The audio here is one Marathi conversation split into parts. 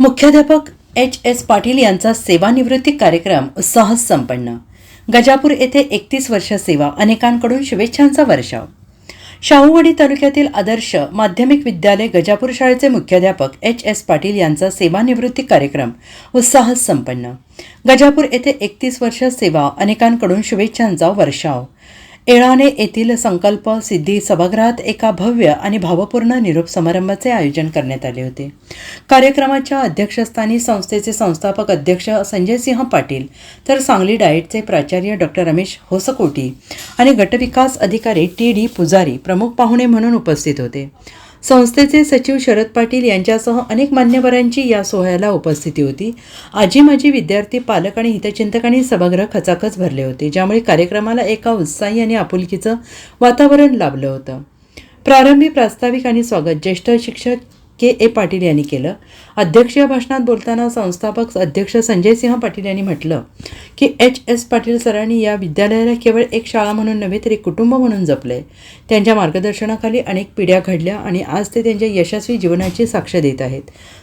मुख्याध्यापक एच एस पाटील यांचा सेवानिवृत्ती कार्यक्रम उत्साहस संपन्न. गजापूर येथे एकतीस वर्ष सेवा अनेकांकडून शुभेच्छांचा वर्षाव. शाहूवाडी तालुक्यातील आदर्श माध्यमिक विद्यालय गजापूर शाळेचे मुख्याध्यापक एच एस पाटील यांचा सेवानिवृत्ती कार्यक्रम उत्साहात संपन्न. गजापूर येथे एकतीस वर्ष सेवा अनेकांकडून शुभेच्छांचा वर्षाव. एळाने येथील संकल्प सिद्धी सभागृहात एका भव्य आणि भावपूर्ण निरोप समारंभाचे आयोजन करण्यात आले होते. कार्यक्रमाच्या अध्यक्षस्थानी संस्थेचे संस्थापक अध्यक्ष संजयसिंह पाटील तर सांगली डाएटचे प्राचार्य डॉक्टर रमेश होसकोटी आणि गटविकास अधिकारी टी डी पुजारी प्रमुख पाहुणे म्हणून उपस्थित होते. संस्थेचे सचिव शरद पाटील यांच्यासह अनेक मान्यवरांची या सोहळ्याला उपस्थिती होती. आजी माजी विद्यार्थी पालक आणि हितचिंतकांनी सभागृह खचाखच भरले होते ज्यामुळे कार्यक्रमाला एका उत्साही आणि आपुलकीचं वातावरण लाभलं होतं. प्रारंभी प्रास्ताविक आणि स्वागत ज्येष्ठ शिक्षक के ए पाटील यांनी केलं. अध्यक्षीय भाषणात बोलताना संस्थापक अध्यक्ष संजयसिंह पाटील यांनी म्हटलं की एच एस पाटील सरांनी या विद्यालयाला केवळ एक शाळा म्हणून नव्हे तर एक कुटुंब म्हणून जपले त्यांच्या मार्गदर्शनाखाली अनेक पिढ्या घडल्या आणि आज ते त्यांच्या यशस्वी जीवनाची साक्ष देत आहेत.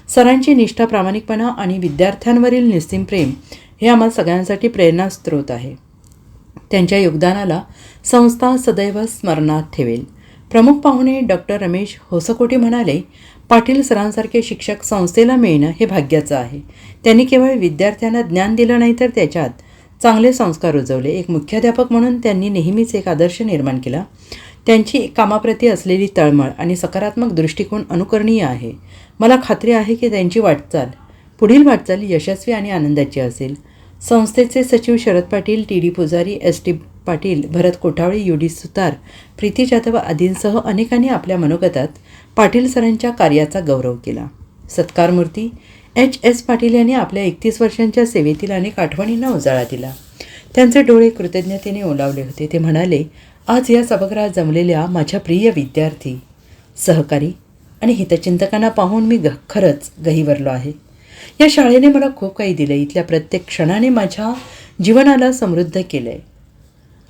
सरांची निष्ठा प्रामाणिकपणा आणि विद्यार्थ्यांवरील निस्तीम प्रेम हे आम्हाला सगळ्यांसाठी प्रेरणास्त्रोत आहे. त्यांच्या योगदानाला संस्था सदैव स्मरणात ठेवेल. प्रमुख पाहुणे डॉक्टर रमेश होसकोटे म्हणाले पाटील सरांसारखे शिक्षक संस्थेला मिळणं हे भाग्याचं आहे. त्यांनी केवळ विद्यार्थ्यांना ज्ञान दिलं नाही तर त्याच्यात चांगले संस्कार रुजवले. एक मुख्याध्यापक म्हणून त्यांनी नेहमीच एक आदर्श निर्माण केला. त्यांची कामाप्रती असलेली तळमळ आणि सकारात्मक दृष्टिकोन अनुकरणीय आहे. मला खात्री आहे की त्यांची वाटचाल पुढील वाटचाल यशस्वी आणि आनंदाची असेल. संस्थेचे सचिव Sharad Patil T D Pujari S T Patil Bharat Kothawale U D Sutar Preeti Jadhav आदींसह अनेकांनी आपल्या मनोगतात पाटील सरांच्या कार्याचा गौरव केला. सत्कारमूर्ती एच. एस. पाटील यांनी आपल्या एकतीस वर्षांच्या सेवेतील अनेक आठवणींना उजाळा दिला. त्यांचे डोळे कृतज्ञतेने ओलावले होते. ते म्हणाले आज या सभागृहात जमलेल्या माझ्या प्रिय विद्यार्थी सहकारी आणि हितचिंतकांना पाहून मी ग खरंच गहिवरलो आहे. या शाळेने मला खूप काही दिलं. इथल्या प्रत्येक क्षणाने माझ्या जीवनाला समृद्ध केलं आहे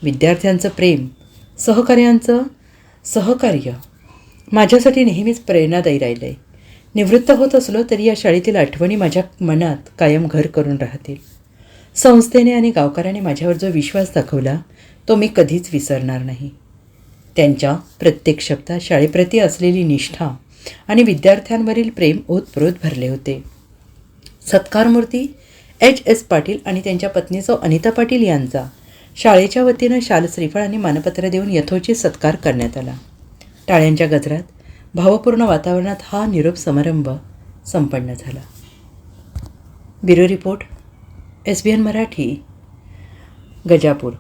विद्यार्थ्यांचं प्रेम सहकार्यांचं सहकार्य. माझ्यासाठी नेहमीच प्रेरणादायी राहिलं आहे निवृत्त होत असलो तरी या शाळेतील आठवणी माझ्या मनात कायम घर करून राहतील. संस्थेने आणि गावकऱ्याने माझ्यावर जो विश्वास दाखवला तो मी कधीच विसरणार नाही. त्यांच्या प्रत्येक शब्दात शाळेप्रती असलेली निष्ठा आणि विद्यार्थ्यांवरील प्रेम ओतप्रोत भरले होते. सत्कारमूर्ती एच एस पाटील आणि त्यांच्या पत्नीचं अनिता पाटील यांचा शाळेच्या वतीनं शाल श्रीफळ आणि मानपत्र देऊन यथोचित सत्कार करण्यात आला. टाळ्यांच्या गजरात भावपूर्ण वातावरणात हा निरोप समारंभ संपन्न झाला. Bureau report S B N Marathi Gajapur.